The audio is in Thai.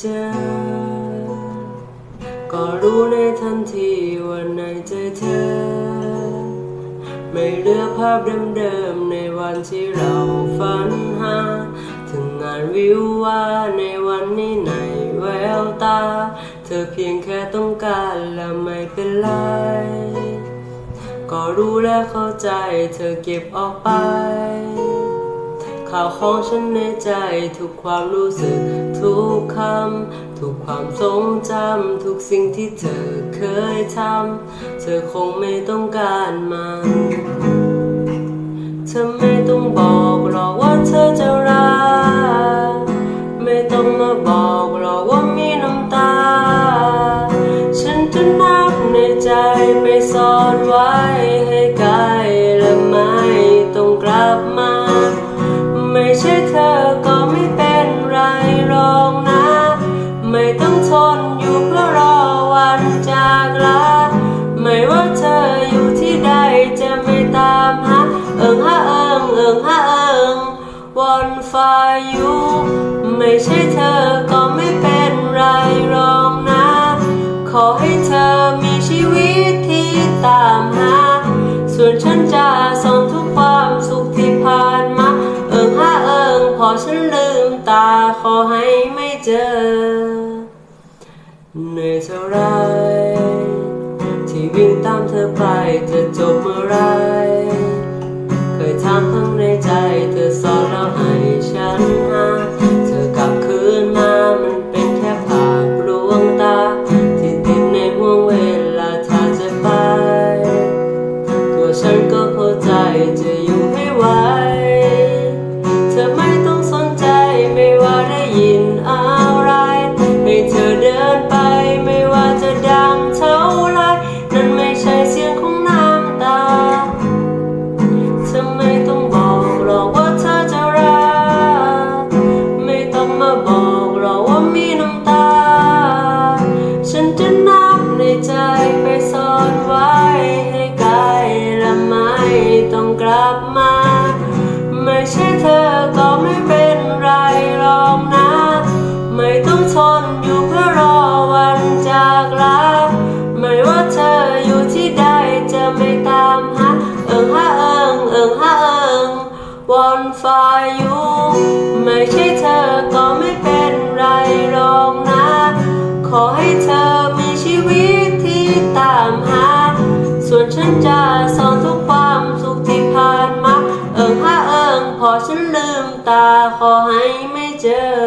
เจอ ก็รู้ในทันทีว่าในใจเธอ ไม่เหลือภาพเดิมๆในวันที่เราฝันหา ถึงงานวิวว่าในวันนี้ในแววตา เธอเพียงแค่ต้องการและไม่เป็นไร ก็รู้และเข้าใจเธอเก็บออกไป ข่าวของฉันในใจ ทุกความรู้สึก ทุกคำ ทุกความทรงจำ ทุกสิ่งที่เธอเคยทำ เธอคงไม่ต้องการมัน เธอไม่ต้องบอกหรอกว่าเธอจะรัก ไม่ต้องมาบอกหรอกว่ามีน้ำตา ฉันจะนับในใจไปซ่อนไว้ วอนฟ้าอยู่ไม่ใช่เธอก็ไม่เป็นไรหรอกนะ ขอให้เธอมีชีวิตที่ตามหา ส่วนฉันจะสอนทุกความสุขที่ผ่านมา เอิงฮะเอิงพอฉันลืมตาขอให้ไม่เจอเหนื่อยเท่าไร วอนฟ้าอยู่ไม่ใช่เธอก็ไม่เป็นไรรองนะ ขอให้เธอมีชีวิตที่ตามหา ส่วนฉันจะสอนทุกความสุขที่ผ่านมา เอิงห้าเอิงพอฉันลืมตาขอให้ไม่เจอ